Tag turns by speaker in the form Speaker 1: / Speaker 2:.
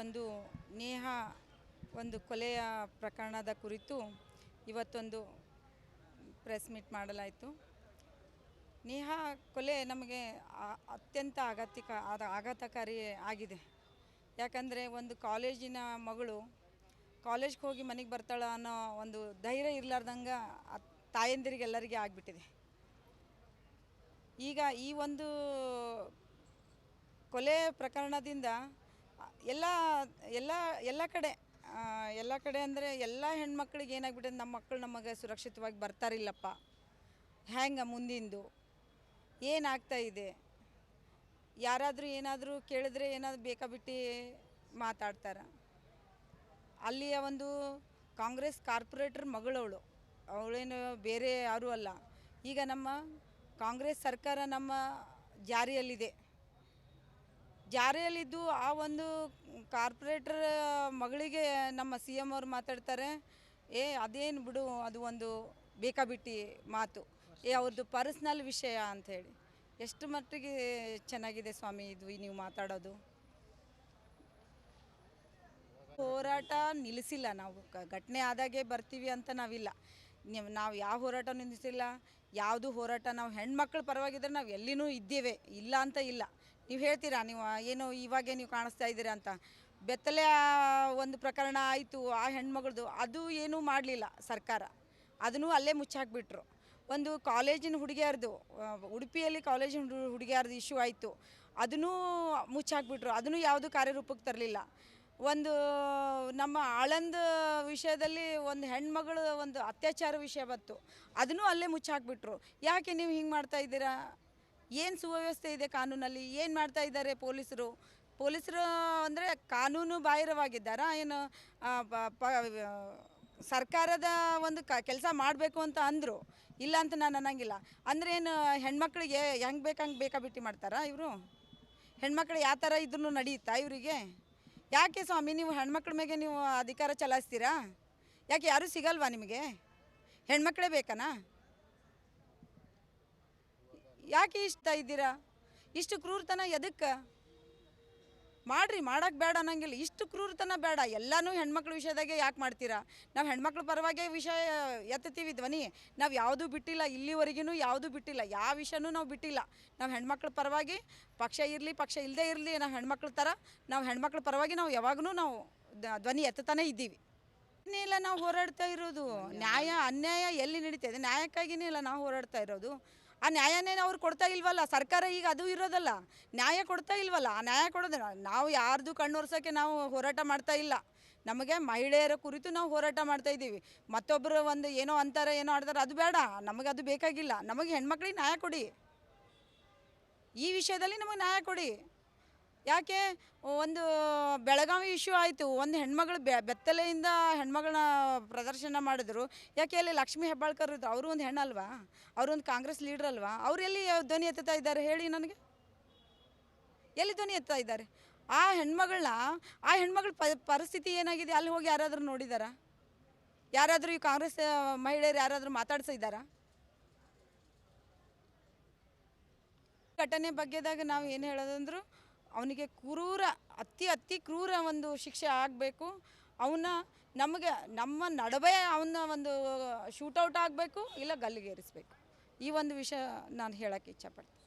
Speaker 1: ಒಂದು ನೇಹ, ಒಂದು ಕೊಲೆಯ ಪ್ರಕರಣದ ಕುರಿತು ಇವತ್ತೊಂದು ಪ್ರೆಸ್ ಮೀಟ್ ಮಾಡಲಾಯಿತು. ನೇಹ ಕೊಲೆ ನಮಗೆ ಅತ್ಯಂತ ಆಘಾತಿಕ, ಆದ, ಆಘಾತಕಾರಿ ಆಗಿದೆ. ಯಾಕಂದರೆ ಒಂದು ಕಾಲೇಜಿನ ಮಗಳು ಕಾಲೇಜ್ಗೆ ಹೋಗಿ ಮನೆಗೆ ಬರ್ತಾಳ ಅನ್ನೋ ಒಂದು ಧೈರ್ಯ ಇರಲಾರ್ದಂಗೆ ತಾಯಂದಿರಿಗೆಲ್ಲರಿಗೆ ಆಗಿಬಿಟ್ಟಿದೆ. ಈಗ ಈ ಒಂದು ಕೊಲೆ ಪ್ರಕರಣದಿಂದ ಎಲ್ಲ ಎಲ್ಲ ಎಲ್ಲ ಕಡೆ ಎಲ್ಲ ಕಡೆ ಅಂದರೆ ಎಲ್ಲ ಹೆಣ್ಮಕ್ಳಿಗೆ ಏನಾಗ್ಬಿಟ್ಟಿದೆ, ನಮ್ಮ ಮಕ್ಕಳು ನಮಗೆ ಸುರಕ್ಷಿತವಾಗಿ ಬರ್ತಾರಿಲ್ಲಪ್ಪ. ಹ್ಯಾಂಗ ಮುಂದಿಂದು? ಏನಾಗ್ತಾ ಇದೆ? ಯಾರಾದರೂ ಏನಾದರೂ ಕೇಳಿದ್ರೆ ಏನಾದರೂ ಬೇಕಾಬಿಟ್ಟು ಮಾತಾಡ್ತಾರೆ. ಅಲ್ಲಿಯ ಒಂದು ಕಾಂಗ್ರೆಸ್ ಕಾರ್ಪೊರೇಟರ್ ಮಗಳವಳು. ಅವಳೇನು ಬೇರೆ ಯಾರೂ ಅಲ್ಲ. ಈಗ ನಮ್ಮ ಕಾಂಗ್ರೆಸ್ ಸರ್ಕಾರ ನಮ್ಮ ಜಾರಿಯಲ್ಲಿದೆ. ಜಾರಿಯಲ್ಲಿದ್ದು ಆ ಒಂದು ಕಾರ್ಪೊರೇಟರ್ ಮಗಳಿಗೆ ನಮ್ಮ ಸಿ ಎಂ ಅವ್ರು ಮಾತಾಡ್ತಾರೆ, ಏ, ಅದೇನು ಬಿಡು, ಅದು ಒಂದು ಬೇಕಾಬಿಟ್ಟಿ ಮಾತು. ಏ ಅವ್ರದ್ದು ಪರ್ಸ್ನಲ್ ವಿಷಯ ಅಂಥೇಳಿ. ಎಷ್ಟು ಮಟ್ಟಿಗೆ ಚೆನ್ನಾಗಿದೆ ಸ್ವಾಮಿ, ಇದು ನೀವು ಮಾತಾಡೋದು? ಹೋರಾಟ ನಿಲ್ಲಿಸಿಲ್ಲ ನಾವು. ಘಟನೆ ಆದಾಗೆ ಬರ್ತೀವಿ ಅಂತ ನಾವಿಲ್ಲ. ನೀವು ಯಾವ ಹೋರಾಟ ನಿಲ್ಲಿಸಿಲ್ಲ ಯಾವುದು ಹೋರಾಟ, ನಾವು ಹೆಣ್ಮಕ್ಳ ಪರವಾಗಿದ್ದರೆ ನಾವು ಎಲ್ಲಿನೂ ಇದ್ದೇವೆ. ಇಲ್ಲ ಅಂತ ಇಲ್ಲ. ನೀವು ಹೇಳ್ತೀರಾ? ನೀವು ಏನು ಇವಾಗೇ ನೀವು ಕಾಣಿಸ್ತಾ ಇದ್ದೀರಾ ಅಂತ. ಬೆತ್ತಲೆ ಒಂದು ಪ್ರಕರಣ ಆಯಿತು, ಆ ಹೆಣ್ಮಗಳದು, ಅದು ಏನೂ ಮಾಡಲಿಲ್ಲ ಸರ್ಕಾರ. ಅದನ್ನು ಅಲ್ಲೇ ಮುಚ್ಚಾಕ್ಬಿಟ್ರು. ಒಂದು ಕಾಲೇಜಿನ ಹುಡುಗಿಯರ್ದು ಉಡುಪಿಯಲ್ಲಿ ಕಾಲೇಜಿನ ಹುಡು- ಹುಡುಗಿಯರ್ದು ಇಶ್ಯೂ ಆಯಿತು. ಅದನ್ನೂ ಮುಚ್ಚಾಕ್ಬಿಟ್ರು. ಅದನ್ನು ಯಾವುದು ಕಾರ್ಯರೂಪಕ್ಕೆ ತರಲಿಲ್ಲ. ಒಂದು, ನಮ್ಮ ಆಳಂದ ವಿಷಯದಲ್ಲಿ ಒಂದು ಹೆಣ್ಮಗಳು ಒಂದು ಅತ್ಯಾಚಾರ ವಿಷಯ ಬಂತು. ಅದನ್ನು ಅಲ್ಲೇ ಮುಚ್ಚಾಕ್ಬಿಟ್ರು. ಯಾಕೆ ನೀವು ಹಿಂಗೆ ಮಾಡ್ತಾ ಇದ್ದೀರಾ? ಏನು ಸುವ್ಯವಸ್ಥೆ ಇದೆ ಕಾನೂನಲ್ಲಿ? ಏನು ಮಾಡ್ತಾ ಇದ್ದಾರೆ ಪೊಲೀಸರು? ಪೊಲೀಸರು ಅಂದರೆ ಕಾನೂನು ಬಾಹಿರವಾಗಿದ್ದಾರಾ? ಏನು ಸರ್ಕಾರದ ಒಂದು ಕ, ಕೆಲಸ ಮಾಡಬೇಕು ಅಂತ ಅಂದರು. ಇಲ್ಲ ಅಂತ ನಾನು ಅನ್ನಂಗಿಲ್ಲ. ಅಂದರೆ ಏನು, ಹೆಣ್ಮಕ್ಳಿಗೆ ಹೆಂಗೆ ಬೇಕಂಗೆ ಬೇಕಾಬಿಟ್ಟಿ ಮಾಡ್ತಾರಾ ಇವರು? ಹೆಣ್ಮಕ್ಳು ಯಾವ ಥರ ಇದ್ರೂ ನಡೆಯುತ್ತಾ ಇವರಿಗೆ? ಯಾಕೆ ಸ್ವಾಮಿ, ನೀವು ಹೆಣ್ಮಕ್ಳ ಮೇಲೆ ನೀವು ಅಧಿಕಾರ ಚಲಾಯಿಸ್ತೀರಾ? ಯಾಕೆ ಯಾರೂ ಸಿಗಲ್ವಾ ನಿಮಗೆ? ಹೆಣ್ಮಕ್ಳೇ ಬೇಕನಾ? ಯಾಕೆ ಇಷ್ಟ ಇದ್ದೀರಾ? ಇಷ್ಟು ಕ್ರೂರತನ ಎದಕ್ಕೆ? ಮಾಡ್ರಿ, ಮಾಡಕ್ ಬೇಡ ಅನ್ನಂಗಿಲ್ಲ. ಇಷ್ಟು ಕ್ರೂರತನ ಬೇಡ. ಎಲ್ಲನೂ ಹೆಣ್ಮಕ್ಳ ವಿಷಯದಾಗೆ ಯಾಕೆ ಮಾಡ್ತೀರಾ? ನಾವು ಹೆಣ್ಮಕ್ಳ ಪರವಾಗಿ ವಿಷಯ ಎತ್ತತೀವಿ ಧ್ವನಿ. ನಾವು ಯಾವುದೂ ಬಿಟ್ಟಿಲ್ಲ ಇಲ್ಲಿವರೆಗೂ ಯಾವುದೂ ಬಿಟ್ಟಿಲ್ಲ. ಯಾವ ವಿಷಯನೂ ನಾವು ಬಿಟ್ಟಿಲ್ಲ. ನಾವು ಹೆಣ್ಮಕ್ಳ ಪರವಾಗಿ ಪಕ್ಷ ಇರಲಿ, ಪಕ್ಷ ಇಲ್ಲದೇ ಇರಲಿ ನಾವು ಹೆಣ್ಮಕ್ಳ ಥರ ನಾವು ಹೆಣ್ಮಕ್ಳ ಪರವಾಗಿ ನಾವು ಯಾವಾಗೂ ನಾವು ಧ್ವನಿ ಎತ್ತುತ್ತಾನೆ ಇದ್ದೀವಿ. ಇಲ್ಲ ನಾವು ಹೋರಾಡ್ತಾ ಇರೋದು. ನ್ಯಾಯ, ಅನ್ಯಾಯ ಎಲ್ಲಿ ನಡೀತಾ ಇದೆ? ನ್ಯಾಯಕ್ಕಾಗಿನೇ ಇಲ್ಲ ನಾವು ಹೋರಾಡ್ತಾ ಇರೋದು. ಆ ನ್ಯಾಯನೇ ಅವ್ರು ಕೊಡ್ತಾ ಇಲ್ವಲ್ಲ? ಸರ್ಕಾರ ಈಗ ಅದು ಇರೋದಲ್ಲ. ನ್ಯಾಯ ಕೊಡ್ತಾ ಇಲ್ವಲ್ಲ? ಆ ನ್ಯಾಯ ಕೊಡೋದಿಲ್ಲ ನಾವು ಯಾರ್ದು ಕಣ್ಣೊರ್ಸೋಕ್ಕೆ ನಾವು ಹೋರಾಟ ಮಾಡ್ತಾ ಇಲ್ಲ. ನಮಗೆ ಮಹಿಳೆಯರ ಕುರಿತು ನಾವು ಹೋರಾಟ ಮಾಡ್ತಾ ಇದ್ದೀವಿ. ಮತ್ತೊಬ್ಬರು ಒಂದು ಏನೋ ಅಂತಾರೆ, ಏನೋ ಆಡ್ತಾರೆ, ಅದು ಬೇಡ. ನಮಗೆ ಅದು ಬೇಕಾಗಿಲ್ಲ. ನಮಗೆ ಹೆಣ್ಮಕ್ಳಿಗೆ ನ್ಯಾಯ ಕೊಡಿ. ಈ ವಿಷಯದಲ್ಲಿ ನಮಗೆ ನ್ಯಾಯ ಕೊಡಿ. ಯಾಕೆ ಒಂದು ಬೆಳಗಾವಿ ಇಶ್ಯೂ ಆಯಿತು. ಒಂದು ಹೆಣ್ಮಗಳು ಬೆ, ಬೆತ್ತಲೆಯಿಂದ ಹೆಣ್ಮಗಳನ್ನ ಪ್ರದರ್ಶನ ಮಾಡಿದ್ರು. ಯಾಕೆ ಅಲ್ಲಿ ಲಕ್ಷ್ಮೀ ಹೆಬ್ಬಾಳ್ಕರ್ ಇದ್ರು? ಅವರು ಒಂದು ಹೆಣ್ಣಲ್ವಾ ಅವರು ಒಂದು ಕಾಂಗ್ರೆಸ್ ಲೀಡರ್ ಅಲ್ವಾ? ಅವ್ರು ಎಲ್ಲಿ ಧ್ವನಿ ಎತ್ತುತ್ತಾ ಇದ್ದಾರೆ? ಹೇಳಿ ನನಗೆ. ಎಲ್ಲಿ ಧ್ವನಿ ಎತ್ತಾ ಇದ್ದಾರೆ? ಆ ಹೆಣ್ಮಗಳನ್ನ ಆ ಹೆಣ್ಮಗಳ ಪರಿಸ್ಥಿತಿ ಏನಾಗಿದೆ? ಅಲ್ಲಿ ಹೋಗಿ ಯಾರಾದರೂ ನೋಡಿದಾರ? ಯಾರಾದರೂ ಈ ಕಾಂಗ್ರೆಸ್ ಮಹಿಳೆಯರು ಯಾರಾದರೂ ಮಾತಾಡ್ಸಿದ್ದಾರಾ ಘಟನೆ ಬಗ್ಗೆದಾಗ ನಾವು ಏನು ಹೇಳೋದಂದ್ರು ಅವನಿಗೆ ಕ್ರೂರ, ಅತಿ ಅತಿ ಕ್ರೂರ ಒಂದು ಶಿಕ್ಷೆ ಆಗಬೇಕು. ಅವನ ನಮಗೆ, ನಮ್ಮ ನಡುವೆ ಅವನ ಒಂದು ಶೂಟೌಟ್ ಆಗಬೇಕು, ಇಲ್ಲ ಗಲ್ಲಿಗೇರಿಸ್ಬೇಕು. ಈ ಒಂದು ವಿಷಯ ನಾನು ಹೇಳೋಕ್ಕೆ ಇಚ್ಛಪಡ್ತೀನಿ.